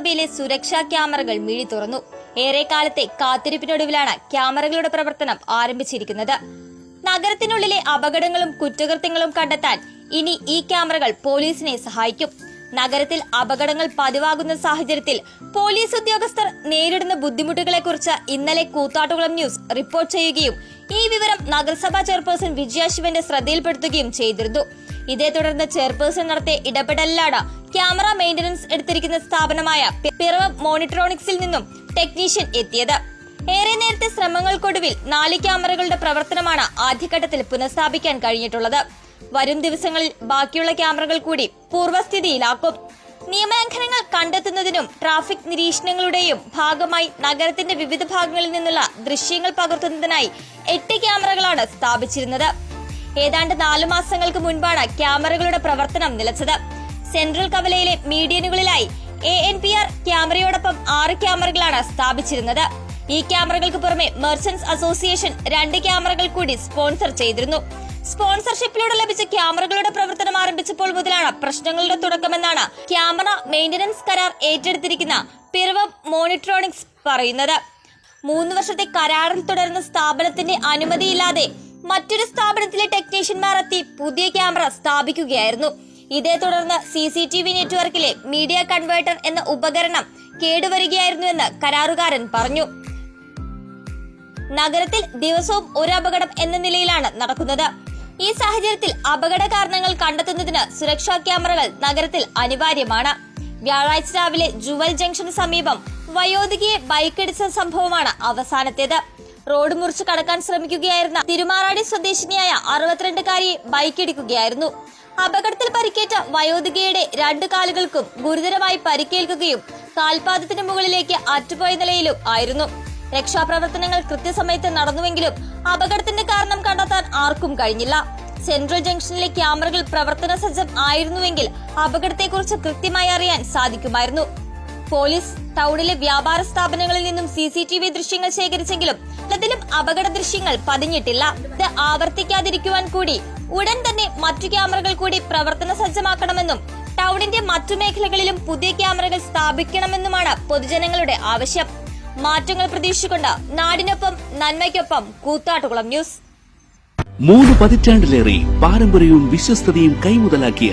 നഗരസഭയിലെ സുരക്ഷാ ക്യാമറകൾ മിഴി തുറന്നു. ഏറെക്കാലത്തെ കാത്തിരിപ്പിനൊടുവിലാണ് ക്യാമറകളുടെ പ്രവർത്തനം ആരംഭിച്ചിരിക്കുന്നത്. നഗരത്തിനുള്ളിലെ അപകടങ്ങളും കുറ്റകൃത്യങ്ങളും കണ്ടെത്താൻ ഇനി ഈ ക്യാമറകൾ പോലീസിനെ സഹായിക്കും. നഗരത്തിൽ അപകടങ്ങൾ പതിവാകുന്ന സാഹചര്യത്തിൽ പോലീസ് ഉദ്യോഗസ്ഥർ നേരിടുന്ന ബുദ്ധിമുട്ടുകളെക്കുറിച്ച് ഇന്നലെ കൂത്താട്ടുകുളം ന്യൂസ് റിപ്പോർട്ട് ചെയ്യുകയും ഈ വിവരം നഗരസഭാ ചെയർപേഴ്സൺ വിജയ ശിവന്റെ ശ്രദ്ധയിൽപ്പെടുത്തുകയും ചെയ്തിരുന്നു. ഇതേ തുടർന്ന് ചെയർപേഴ്സൺ നടത്തിയ ഇടപെടലിലാണ് ക്യാമറ മെയിന്റനൻസ് എടുത്തിരിക്കുന്ന സ്ഥാപനമായ പിറവ് മോണിട്രോണിക്സിൽ നിന്നും ടെക്നീഷ്യൻ എത്തിയത്. ഏറെ നേരത്തെ ശ്രമങ്ങൾക്കൊടുവിൽ നാല് ക്യാമറകളുടെ പ്രവർത്തനമാണ് ആദ്യഘട്ടത്തിൽ പുനഃസ്ഥാപിക്കാൻ കഴിഞ്ഞിട്ടുള്ളത്. വരും ദിവസങ്ങളിൽ ബാക്കിയുള്ള ക്യാമറകൾ കൂടി പൂർവസ്ഥിതിയിലാക്കും നിയമലംഘനങ്ങൾ കണ്ടെത്തുന്നതിനും ട്രാഫിക് നിരീക്ഷണങ്ങളുടെയും ഭാഗമായി നഗരത്തിന്റെ വിവിധ ഭാഗങ്ങളിൽ നിന്നുള്ള ദൃശ്യങ്ങൾ പകർത്തുന്നതിനായി എട്ട് ക്യാമറകളാണ് സ്ഥാപിച്ചിരുന്നത്. ഏതാണ്ട് നാലു മാസങ്ങൾക്ക് മുൻപാണ് ക്യാമറകളുടെ പ്രവർത്തനം നിലച്ചത്. സെൻട്രൽ കവലയിലെ മീഡിയനുകളിലായി എ എൻ പി ആർ ക്യാമറയോടൊപ്പം ആറ് ക്യാമറകളാണ് സ്ഥാപിച്ചിരുന്നത്. ഈ ക്യാമറകൾക്ക് പുറമെ മെർച്ചന്റ്സ് അസോസിയേഷൻ രണ്ട് ക്യാമറകൾ കൂടി സ്പോൺസർ ചെയ്തിരുന്നു. സ്പോൺസർഷിപ്പിലൂടെ ലഭിച്ച ക്യാമറകളുടെ പ്രവർത്തനം ആരംഭിച്ചപ്പോൾ മുതലാണ് പ്രശ്നങ്ങളുടെ തുടക്കമെന്നാണ് ക്യാമറ മെയിന്റനൻസ് കരാർ ഏറ്റെടുത്തിരിക്കുന്ന പിറവം മോണിട്രോണിക്സ് പറയുന്നത്. മൂന്ന് വർഷത്തെ കരാറിൽ തുടർന്ന സ്ഥാപനത്തിന്റെ അനുമതിയില്ലാതെ മറ്റൊരു സ്ഥാപനത്തിലെ ടെക്നീഷ്യന്മാർ എത്തി പുതിയ ക്യാമറ സ്ഥാപിക്കുകയായിരുന്നു. ഇതേ തുടർന്ന് സി സി ടി വി നെറ്റ്വർക്കിലെ മീഡിയ കൺവേർട്ടർ എന്ന ഉപകരണം കേടുവരികയായിരുന്നുവെന്ന് കരാറുകാരൻ പറഞ്ഞു. നഗരത്തിൽ ദിവസവും ഒരു അപകടം എന്ന നിലയിലാണ് നടക്കുന്നത്. ഈ സാഹചര്യത്തിൽ അപകട കാരണങ്ങൾ കണ്ടെത്തുന്നതിന് സുരക്ഷാ ക്യാമറകൾ നഗരത്തിൽ അനിവാര്യമാണ്. വ്യാഴാഴ്ച രാവിലെ ജുവൽ ജംഗ്ഷന് സമീപം വയോധികയെ ബൈക്കിടിച്ച സംഭവമാണ് അവസാനത്തേത്. റോഡ് മുറിച്ച് കടക്കാൻ ശ്രമിക്കുകയായിരുന്ന തിരുമാറാടി സ്വദേശിനിയായ അറുപത്തിരണ്ടുകാരിയെ ബൈക്കിടിക്കുകയായിരുന്നു അപകടത്തിൽ പരിക്കേറ്റ വയോധികയുടെ രണ്ടു കാലുകൾക്കും ഗുരുതരമായി പരിക്കേൽക്കുകയും കാൽപാദത്തിന് മുകളിലേക്ക് അറ്റുപോയ നിലയിലും ആയിരുന്നു. രക്ഷാപ്രവർത്തനങ്ങൾ കൃത്യസമയത്ത് നടന്നുവെങ്കിലും അപകടത്തിന്റെ കാരണം കണ്ടെത്താൻ ആർക്കും കഴിഞ്ഞില്ല. സെൻട്രൽ ജംഗ്ഷനിലെ ക്യാമറകൾ പ്രവർത്തന സജ്ജം ആയിരുന്നുവെങ്കിൽ അപകടത്തെക്കുറിച്ച് കൃത്യമായി അറിയാൻ സാധിക്കുമായിരുന്നു. പോലീസ് ടൗണിലെ വ്യാപാര സ്ഥാപനങ്ങളിൽ നിന്നും സി സി ടി വി ദൃശ്യങ്ങൾ ശേഖരിച്ചെങ്കിലും അതിലും അപകട ദൃശ്യങ്ങൾ പതിഞ്ഞിട്ടില്ല. ഇത് ആവർത്തിക്കാതിരിക്കുവാൻ കൂടി ഉടൻ തന്നെ മറ്റു ക്യാമറകൾ കൂടി പ്രവർത്തന സജ്ജമാക്കണമെന്നും ടൗണിന്റെ മറ്റു മേഖലകളിലും പുതിയ ക്യാമറകൾ സ്ഥാപിക്കണമെന്നുമാണ് പൊതുജനങ്ങളുടെ ആവശ്യം. മാറ്റങ്ങൾ പ്രതീക്ഷിച്ചുകൊണ്ട് നാടിനൊപ്പം നന്മയ്ക്കൊപ്പം കൂത്താട്ടുകുളം ന്യൂസ്. മൂന്ന് പതിറ്റാണ്ടിലേറെ പാരമ്പര്യവും വിശ്വസ്തയും കൈമുതലാക്കിയ